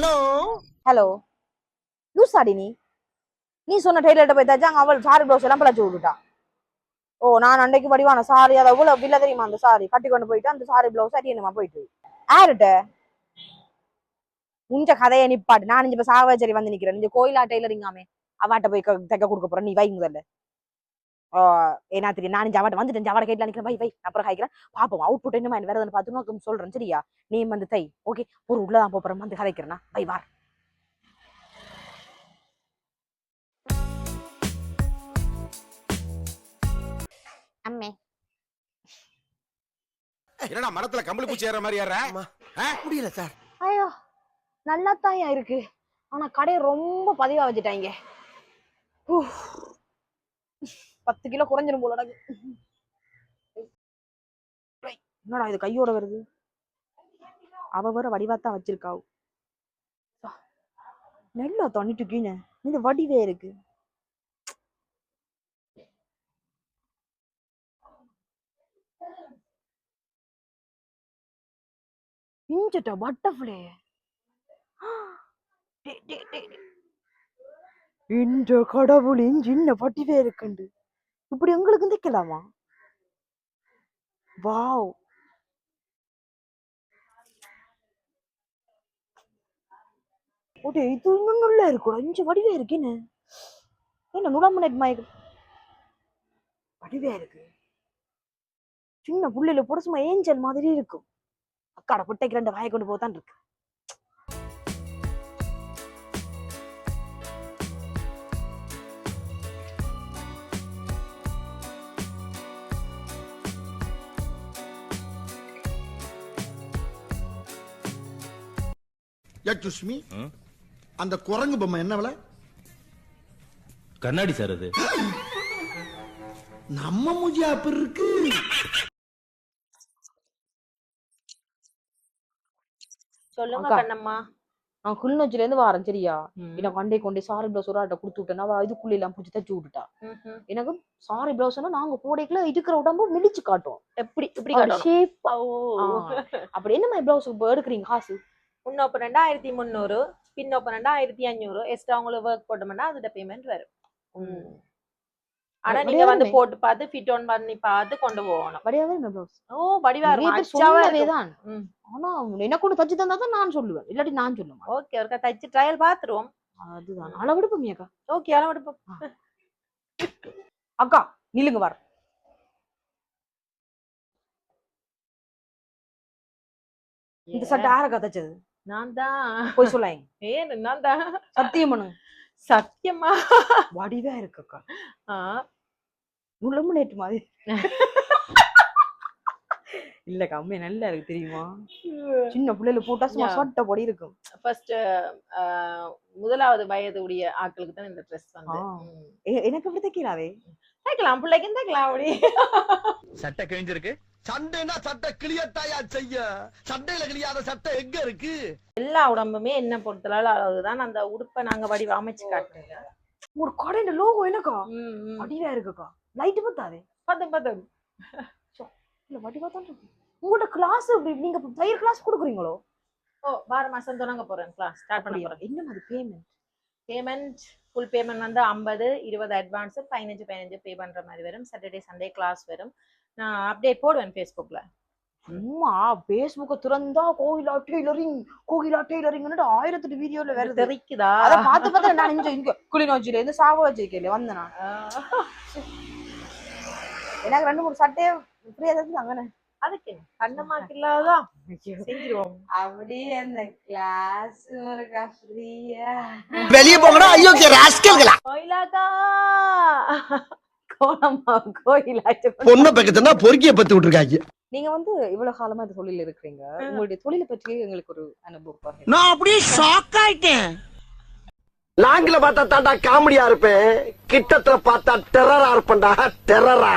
Hello hello ஆடி நீ நீ சொன்ன டெய்லர்கிட்ட போய் தச்சாங்க அவள் சாரி ப்ளவுஸ் எல்லாம் பிளச்சு விட்டுட்டா. ஓ நான் அன்னைக்கு படிவான சாரி அதை அவ்வளோ வில்ல தெரியுமா அந்த சாரி கட்டி கொண்டு போயிட்டு அந்த சாரி ப்ளவுஸ் அடி என்னமா போயிட்டு? யாருட்ட? உஞ்ச கதையை நிப்பாட்டு. நான் இப்ப சாவச்சேரி வந்து நிக்கிறேன். இந்த கோயிலா டெய்லரிங்காமே அவாட்ட போய் தைக்க கொடுக்க போறேன். நீ வை முதல்ல. ஏன்னா தெரியும் நான் அவாட்ட வந்துட்டேன் ஜவாட வை வை நான் அப்புறம் காய்க்கிறேன் பாப்போம் அவுட் புட் என்ன வேற எதுன்னு பார்த்து நோக்கம் சொல்றேன் சரியா? நீ வந்து தை ஓகே ஒரு உள்ளதான் போறேன் வந்து கதைக்கிறேன்னா வை வார். அம்மே. என்னடா மரத்துல கம்பளி பூச்சி ஏற மாதிரி ஏற அம்மா. முடியல சார். ஐயோ நல்லா தாயா இருக்கு. ஆனா கடையை ரொம்ப பதிவா வச்சுட்டாங்க. பத்து கிலோ குறைஞ்சிரும் போல எனக்கு. என்னடா இது கையோட வருது? அவ வர வடிவாத்தான் வச்சிருக்காவு நெல்லா தண்ணிட்டு கீழே. இந்த வடிவே இருக்கு. பிஞ்சிட்ட பட்டர்ஃப்ளை இந்த கடவுளின் சின்ன பட்டிவே இருக்குண்டு. இப்படி உங்களுக்கு தைக்கலாமா வாவ். ஓடே இது இன்னும் நல்லா இருக்குடா. வடிவே இருக்கேன்னு என்ன? நுழம்பு மயக்கம்? வடிவே இருக்கு. சின்ன புள்ளையில போட ஏஞ்சல் மாதிரி இருக்கும். அக்காட புட்டைக்கு ரெண்டு வாயை கொண்டு போதான் இருக்கு. சுஷ்மி அந்த குரங்கு பொம்மை என்ன விலை? கண்ணாடி சார் அது. நம்ம மூஜி அப்படி இருக்கு. சொல்லுங்க. கண்ணம்மா. நான் கிளிநொச்சில இருந்து வாரேன் சரியா? ம். என்ன கொண்டே கொண்டே சாரி பிளவுஸ் ஒரு ஆட்ட கொடுத்து விட்டேன். அவ இதுக்குள்ள எல்லாம் பிடிச்சி தச்சு விட்டுட்டா. எனக்கு சாரி பிளவுஸ்னா நாங்க போடைக்குள்ள இருக்கிற உடம்பு மிதிச்சு காட்டும். எப்படி இப்படி ஆ. அப்படி என்ன மாதிரி பிளவுஸ் இப்போ எடுக்கிறீங்க காசு? முன்னோப்பு ரெண்டாயிரத்தி முந்நூறு பின்னோப்பு ரெண்டாயிரத்தி அஞ்சூறு எக்ஸ்ட்ரா உங்களுக்கு ஒர்க் போட்டோம்னா அதோட பேமெண்ட் வரும். ஆனா நீங்க வந்து. போட்டு பார்த்து ஃபிட் ஆன் பண்ணி பார்த்து கொண்டு போகணும். இந்த பிளவுஸ் ஓ வடிவா தான். ஆனா எனக்கு ஒன்று தச்சு தந்தா தான் நான் சொல்லுவேன். இல்லாட்டி நான் சொல்ல மாட்டேன். ஓகே ஒருக்கா தச்சு ட்ரையல் பாத்துருவோம் அதுதான். அளவெடுப்போம் அக்கா ஓகே அளவு எடுப்போம் அக்கா நில்லுங்க வர இந்த சட்டை யாரக்கா தச்சது நான் தான் போய் சொல்லாங்க ஏன் நான் தான் சத்தியம் சத்தியமா? வடிவா இருக்குக்கா. ஆ. நுழம்பு நேற்று மாதிரி. இல்லக்கா அம்மே நல்லா இருக்கு தெரியுமா? சின்ன பிள்ளைல போட்டா சும்மா. சொட்ட பொடி இருக்கும். ஃபர்ஸ்ட் முதலாவது வயதுடைய ஆட்களுக்கு தான் இந்த ட்ரெஸ் வந்து. எனக்கு அப்படி தைக்கலாவே தைக்கலாம் பிள்ளைக்கும் தைக்கலாம் அப்படி. சட்டை கிழிஞ்சிருக்கு. சண்டைனா சட்டை கிளியத்தாயா செய்ய? சண்டையில கிளியாத சட்டை எங்க இருக்கு? எல்லா உடம்புமே என்ன பொறுத்தளவு அளவுதான் அந்த உடுப்பை நாங்க வடிவ அமைச்சு காட்டுங்க ஒரு கடையில லோகோ என்னக்கா. வடிவா இருக்குக்கா. லைட் பத்தாதே? பத்தும் பத்தும் இல்ல வடிவா தான் இருக்கு. உங்களோட கிளாஸ் நீங்க தையல் கிளாஸ் கொடுக்குறீங்களோ? ஓ வார மாசம் தொடங்க போறேன் கிளாஸ் ஸ்டார்ட் பண்ண? போறேன். என்ன மாதிரி பேமெண்ட் பேமெண்ட் ஃபுல் பேமெண்ட் வந்து ஐம்பது இருபது அட்வான்ஸ் பதினஞ்சு பதினஞ்சு பே பண்ற மாதிரி வரும். சாட்டர்டே சண்டே கிளாஸ் வரும். அப்டேட் போடுவேன் ஃபேஸ்புக்ல சும்மா பேஸ்புக்க திறந்தா கோயிலா டெய்லரிங் கோயிலா டெய்லரிங்னு ஆயிரத்தெட்டு வீடியோல வருது. தெரிக்குதா? அத பார்த்து பார்த்து நான் இங்க இங்க குளிநோச்சில இருந்து சாவ வச்சிருக்கேன் வந்தேன் நான். எனக்கு ரெண்டு மூணு சட்டையை ஃப்ரீயா தந்தாங்க அதுக்கு என்ன? கண்ணமாக்கு இல்லாததா? செஞ்சிருவோம். அப்படியே அந்த கிளாஸ் இருக்கா ஃப்ரீயா வெளியே போங்கடா ஐயோ ராஸ்கல்களா கோயிலாக்கா கோலமா கோயிலாச்சு பொண்ணை பக்கத்துனா பொறுக்கிய பத்து விட்டுருக்காங்க. நீங்க வந்து இவ்வளவு காலமா இந்த தொழில இருக்கிறீங்க. உங்களுடைய தொழிலை பற்றி எங்களுக்கு ஒரு அனுபவம். நான் அப்படியே ஷாக் ஆயிட்டேன். லாங்கில பார்த்தா தாண்டா காமெடியா இருப்பேன். கிட்டத்துல பார்த்தா டெரரா இருப்பேன்டா. டெரரா